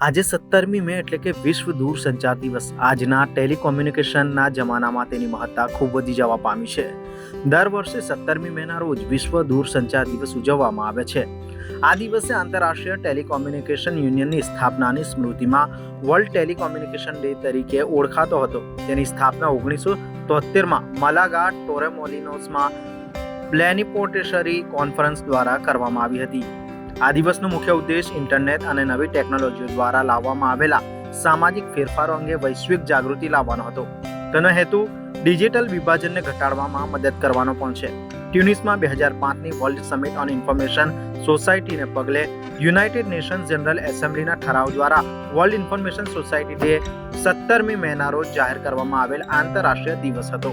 આજે સત્તરમી મે એટલે કે વિશ્વ દૂરસંચાર દિવસ. આજના ટેલિકોમ્યુનિકેશનના જમાનામાં તેની મહત્તા ખૂબ વધી જવા પામી છે. દર વર્ષે સત્તરમી મેના રોજ વિશ્વ દૂરસંચાર દિવસ ઉજવવામાં આવે છે. આ દિવસે આંતરરાષ્ટ્રીય ટેલિકોમ્યુનિકેશન યુનિયનની સ્થાપનાની સ્મૃતિમાં વર્લ્ડ ટેલિકોમ્યુનિકેશન ડે તરીકે ઓળખાતો હતો. તેની સ્થાપના ઓગણીસો તોતેરમાં મલાગા ટોરેમોલિનોસમાં પ્લેનિપોટેશરી કોન્ફરન્સ દ્વારા કરવામાં આવી હતી. આ દિવસનો મુખ્ય ઉદ્દેશ ઇન્ટરનેટ અને નવી ટેકનોલોજીઓ દ્વારા લાવવામાં આવેલા સામાજિક ફેરફારો અંગે વૈશ્વિક જાગૃતિ લાવવાનો હતો. તેનો હેતુ ડિજિટલ વિભાજનને ઘટાડવામાં મદદ કરવાનો પણ છે. ટ્યુનિસમાં બે હજાર પાંચની વર્લ્ડ સમિટ ઓન ઇન્ફોર્મેશન સોસાયટીને પગલે યુનાઇટેડ નેશન્સ જનરલ એસેમ્બલીના ઠરાવ દ્વારા વર્લ્ડ ઇન્ફોર્મેશન સોસાયટી ડે સત્તરમી મેના રોજ જાહેર કરવામાં આવેલ આંતરરાષ્ટ્રીય દિવસ હતો.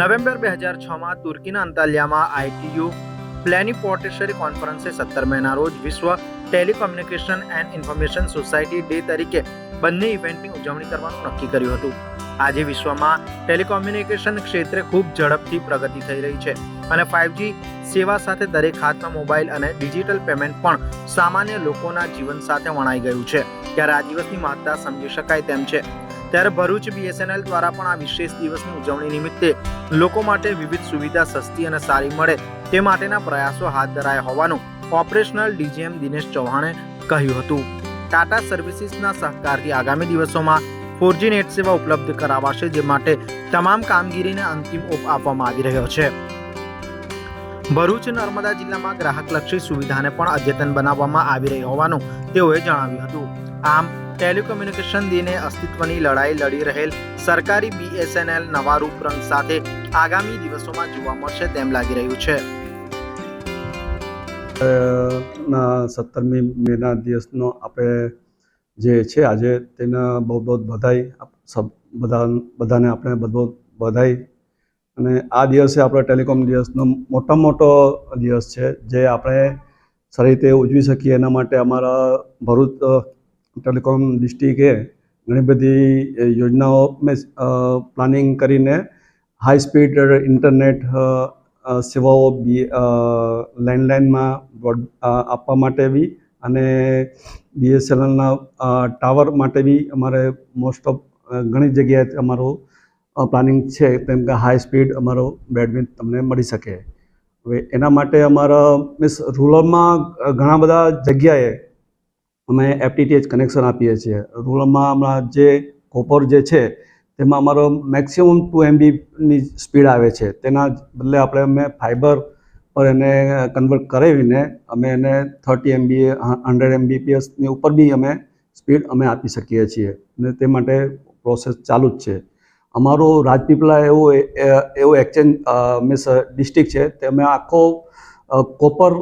નવેમ્બર બે હજાર છમાં તુર્કીના અંતાલિયામાં આઈટીયુ પ્લેનિપોર્ટેશરી કોન્ફરન્સે સત્તર મેના રોજ વિશ્વ telecommunication and information society day તરીકે બંને ઇવેન્ટની ઉજવણી કરવાનું નક્કી કર્યું હતું આજે વિશ્વમાં ટેલિકોમ્યુનિકેશન ક્ષેત્રે ખૂબ ઝડપથી પ્રગતિ થઈ રહી છે અને ફાઇવજી સેવા સાથે દરેક હાથમાં મોબાઈલ અને ડિજિટલ પેમેન્ટ પણ સામાન્ય લોકોના જીવન સાથે વણાઈ ગયું છે ત્યારે આ દિવસની મહત્તા સમજી શકાય તેમ છે ત્યારે ભરૂચ બીએસએનએલ દ્વારા પણ આ વિશેષ દિવસની ઉજવણી નિમિત્તે લોકો માટે વિવિધ સુવિધા સસ્તી અને સારી મળે તે માટેના પ્રયાસો હાથ ધરાયા હોવાનું ઓપરેશનલ ડીજીએમ દિનેશ ચૌહાણે કહ્યું હતું. ટાટા સર્વિસીસના સહકારથી આગામી દિવસોમાં ફોરજી નેટ સેવા ઉપલબ્ધ કરાવાશે જે માટે તમામ કામગીરીને અંતિમ ઓપ આપવામાં આવી રહ્યો છે. ભરૂચ નર્મદા જિલ્લામાં ગ્રાહકલક્ષી સુવિધાને પણ અદ્યતન બનાવવામાં આવી રહી હોવાનું તેઓએ જણાવ્યું હતું. આમ ટેલિકોમ્યુનિકેશન દિને અસ્તિત્વની લડાઈ લડી રહેલ સરકારી બીએસએનએલ નવા રૂપરંગ સાથે આગામી દિવસોમાં જોવા મળશે તેમ લાગી રહ્યું છે. ના, સત્તરમી મેના દિવસનો આપણે જે છે, આજે તેના બહુ બહુ બધાઈ સબ બધા બધાને આપણે બહુ બહુ બધાઈ અને આ દિવસે આપણો ટેલિકોમ દિવસનો મોટા મોટો દિવસ છે, જે આપણે સારી રીતે ઉજવી શકીએ એના માટે અમારા ભરૂચ ટેલિકોમ ડિસ્ટ્રિક્ટે ઘણી બધી યોજનાઓ મેં પ્લાનિંગ કરીને હાઈ સ્પીડ ઇન્ટરનેટ સેવાઓ બી લેન્ડલાઇનમાં આપવા માટે બી અને બીએસએનએલના ટાવર માટે બી અમારે મોસ્ટ ઓફ ઘણી જગ્યાએ અમારું પ્લાનિંગ છે. તેમ કે હાઈ સ્પીડ અમારો બેડવિથ તમને મળી શકે. હવે એના માટે અમારા મીન્સ રૂરલમાં ઘણા બધા જગ્યાએ અમે એફટીટીએચ કનેક્શન આપીએ છીએ. રૂરલમાં હમણાં જે કોપર જે છે, તેમાં અમારો મેક્સિમમ ટુ એમબીની સ્પીડ આવે છે. તેના બદલે આપણે અમે ફાઇબર પર એને કન્વર્ટ કરાવીને અમે એને થર્ટી એમબી હંડ્રેડ એમબીપીએસની ઉપર બી અમે સ્પીડ અમે આપી શકીએ છીએ. અને તે માટે પ્રોસેસ ચાલુ જ છે. અમારો રાજપીપળા એવો એવો એક્સચેન્જ મીન્સ ડિસ્ટ્રિક્ટ છે. તે અમે આખો કોપર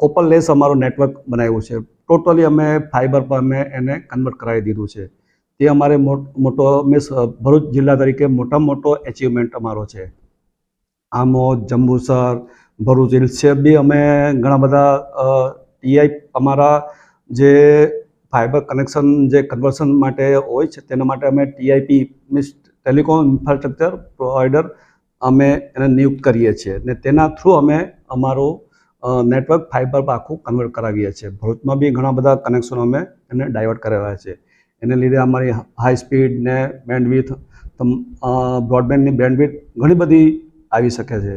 કોપર લેસ અમારું નેટવર્ક બનાવ્યું છે. ટોટલી અમે ફાઇબર પર અમે એને કન્વર્ટ કરાવી દીધું છે. તે અમારે મોટો મીન્સ ભરૂચ જિલ્લા તરીકે મોટામાં મોટો એચિવમેન્ટ અમારો છે. આમોદ જંબુસર, ભરૂચ હિલ્સ બી અમે ઘણા બધા ટીઆઈ અમારા જે ફાઇબર કનેક્શન જે કન્વર્શન માટે હોય છે, તેના માટે અમે TIP means telecom infrastructure provider અમે એને નિયુક્ત કરીએ છીએ. ને તેના થ્રુ અમે અમારું નેટવર્ક ફાઇબર પર આખું કન્વર્ટ કરાવીએ છીએ. ભરૂચમાં બી ઘણા બધા કનેક્શનો અમે એને ડાયવર્ટ કરાવ્યા છે. એને લીધે અમારી હાઈ સ્પીડ ને બેન્ડવિથ બ્રોડબેન્ડની બેન્ડવિથ ઘણી બધી આવી શકે છે.